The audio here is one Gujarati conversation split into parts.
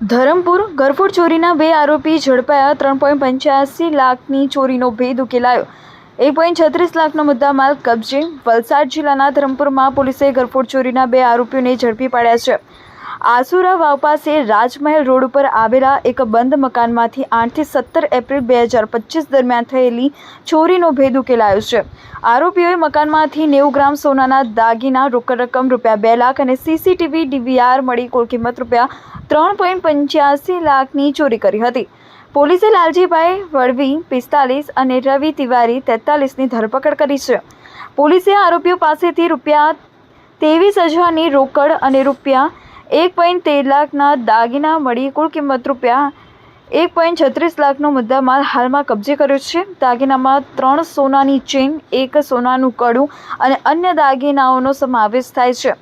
ધરમપુર, ગરફોડ ચોરીના બે આરોપી ઝડપાયા. ત્રણ પોઈન્ટ પંચ્યાસી લાખની ચોરીનો ભેદ ઉકેલાયો. એક પોઈન્ટ છત્રીસ લાખનો મુદ્દામાલ કબજે. વલસાડ જિલ્લાના ધરમપુરમાં પોલીસે ગરફોડ ચોરીના બે આરોપીઓને ઝડપી પાડ્યા છે. આસુરા વાવ પાસે રાજમહેલ રોડ ઉપર આવેલા એક બંધ મકાનમાંથી આઠથી સત્તર એપ્રિલ બે હજાર પચીસ દરમિયાન થયેલી ચોરીનો ભેદ ઉકેલાયો છે. આરોપીઓએ મકાનમાંથી નેવું ગ્રામ સોનાના દાગીના, રોકડ રકમ રૂપિયા બે લાખ અને સીસીટીવી ડીવીઆર મળી કુલ કિંમત રૂપિયા ત્રણ પોઈન્ટ પંચ્યાસી લાખની ચોરી કરી હતી. પોલીસે લાલજીભાઈ વળવી, પિસ્તાલીસ અને રવિ તિવારી તેતાલીસની ધરપકડ કરી છે. પોલીસે આરોપીઓ પાસેથી રૂપિયા ત્રેવીસ હજારની રોકડ અને રૂપિયા એક પોઈન્ટ તેર લાખના દાગીના મળી કુલ કિંમત રૂપિયા એક પોઈન્ટ છત્રીસ લાખનો મુદ્દામાલ હાલમાં કબજે કર્યો છે. દાગીનામાં ત્રણ સોનાની ચેન, એક સોનાનું કડું અને અન્ય દાગીનાઓનો સમાવેશ થાય છે.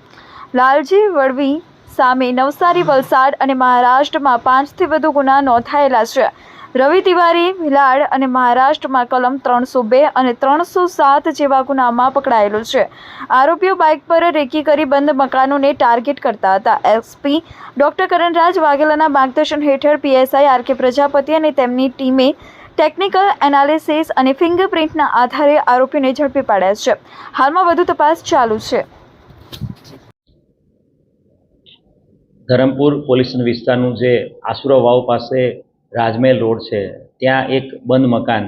લાલજી વળવી સામે નવસારી વલસાડ અને મહારાષ્ટ્રમાં પાંચથી વધુ ગુના નોંધાયેલા છે. રવિ તિવારી ભિલાડ અને મહારાષ્ટ્રમાં કલમ ત્રણસો બે અને ત્રણસો સાત જેવા ગુનામાં પકડાયેલો છે. આરોપીઓ બાઇક પર રેકી કરી બંધ મકાનોને ટાર્ગેટ કરતા હતા. એસપી ડોક્ટર કરણરાજ વાઘેલાના માર્ગદર્શન હેઠળ પીએસઆઈ આર કે પ્રજાપતિ અને તેમની ટીમે ટેકનિકલ એનાલિસિસ અને ફિંગરપ્રિન્ટના આધારે આરોપીને ઝડપી પાડ્યા છે. હાલમાં વધુ તપાસ ચાલુ છે. ધરમપુર પોલીસ વિસ્તારનું જે આસુરા વાવ પાસે રાજમહેલ રોડ છે, ત્યાં એક બંધ મકાન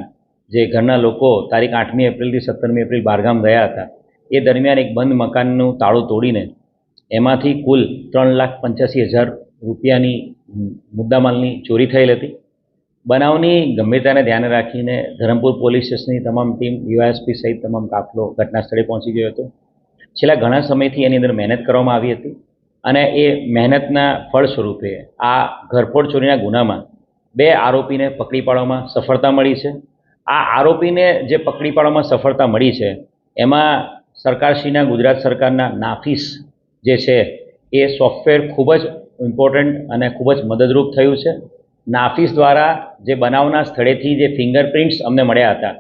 જે ઘરના લોકો તારીખ આઠમી એપ્રિલથી સત્તરમી એપ્રિલ બહારગામ ગયા હતા. એ દરમિયાન એક બંધ મકાનનું તાળું તોડીને એમાંથી કુલ ત્રણ લાખ પંચ્યાસી હજાર રૂપિયાની મુદ્દામાલની ચોરી થયેલ હતી. બનાવની ગંભીરતાને ધ્યાને રાખીને ધરમપુર પોલીસ સ્ટેશનની તમામ ટીમ યુએસપી સહિત તમામ કાફલો ઘટના સ્થળે પહોંચી ગયો હતો. છેલ્લા ઘણા સમયથી એની અંદર મહેનત કરવામાં આવી હતી અને એ મહેનતના ફળ સ્વરૂપે આ ઘરફોડ ચોરીના ગુનામાં બે આરોપીને પકડી પાડવામાં સફળતા મળી છે. આ આરોપીને જે પકડી પાડવામાં સફળતા મળી છે, એમાં સરકારશ્રીના, ગુજરાત સરકારના નાફીસ જે છે, એ સોફ્ટવેર ખૂબ જ ઇમ્પોર્ટન્ટ અને ખૂબ જ મદદરૂપ થયું છે. નાફીસ દ્વારા જે બનાવના સ્થળેથી જે ફિંગરપ્રિન્ટ્સ અમને મળ્યા હતા,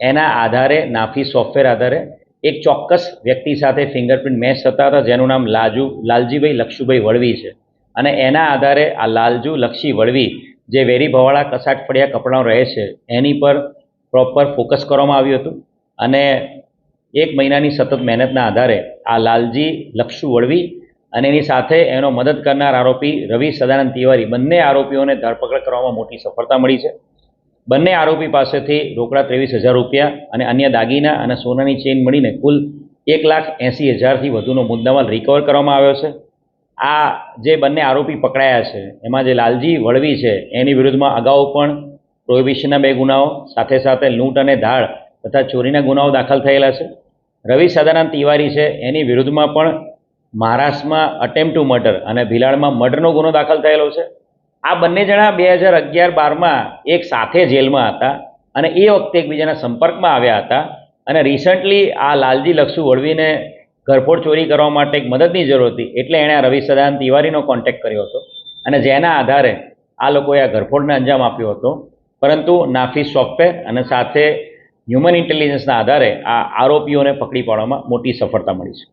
એના આધારે, નાફીસ સોફ્ટવેર આધારે, એક ચોક્કસ વ્યક્તિ સાથે ફિંગરપ્રિન્ટ મેચ થતા હતા, જેનું નામ લાજુ, લાલજીભાઈ લક્ષુભાઈ વળવી છે. અને એના આધારે આ લાલજુ લક્ષી વળવી જે વેરી ભવાળા કસાટ ફળિયા કપડાં રહે છે, એની પર પ્રોપર ફોકસ કરવામાં આવ્યું હતું. અને એક મહિનાની સતત મહેનતના આધારે આ લાલજી લક્ષુ વળવી અને એની સાથે એનો મદદ કરનાર આરોપી રવિ સદાનંદ તિવારી બંને આરોપીઓને ધરપકડ કરવામાં મોટી સફળતા મળી છે. બંને આરોપી પાસેથી રોકડા ત્રેવીસ હજાર રૂપિયા અને અન્ય દાગીના અને સોનાની ચેઇન મળીને કુલ એક લાખ એંસી હજારથી વધુનો મુદ્દામાલ રિકવર કરવામાં આવ્યો છે. આ જે બંને આરોપી પકડાયા છે, એમાં જે લાલજી વળવી છે, એની વિરુદ્ધમાં અગાઉ પણ પ્રોહિબિશનના બે ગુનાઓ, સાથે સાથે લૂંટ અને ધાડ તથા ચોરીના ગુનાઓ દાખલ થયેલા છે. રવિ સદાનંદ તિવારી છે, એની વિરુદ્ધમાં પણ મહારાષ્ટ્રમાં અટેમ્પ ટુ મર્ડર અને ભિલાડમાં મર્ડરનો ગુનો દાખલ થયેલો છે. આ બંને જણા બે હજાર અગિયાર બારમાં એક સાથે જેલમાં હતા અને એ વખતે એકબીજાના સંપર્કમાં આવ્યા હતા અને રિસન્ટલી આ લાલજી લક્ષુ વળવીને ઘરફોડ ચોરી કરવા માટે એક મદદની જરૂર હતી, એટલે એણે આ રવિ સદાનંદ તિવારીનો કોન્ટેક્ટ કર્યો હતો. અને જેના આધારે આ લોકોએ આ ઘરફોડને અંજામ આપ્યો હતો. પરંતુ નાફી સોફ્ટવેર અને સાથે હ્યુમન ઇન્ટેલિજન્સના આધારે આ આરોપીઓને પકડી પાડવામાં મોટી સફળતા મળી છે.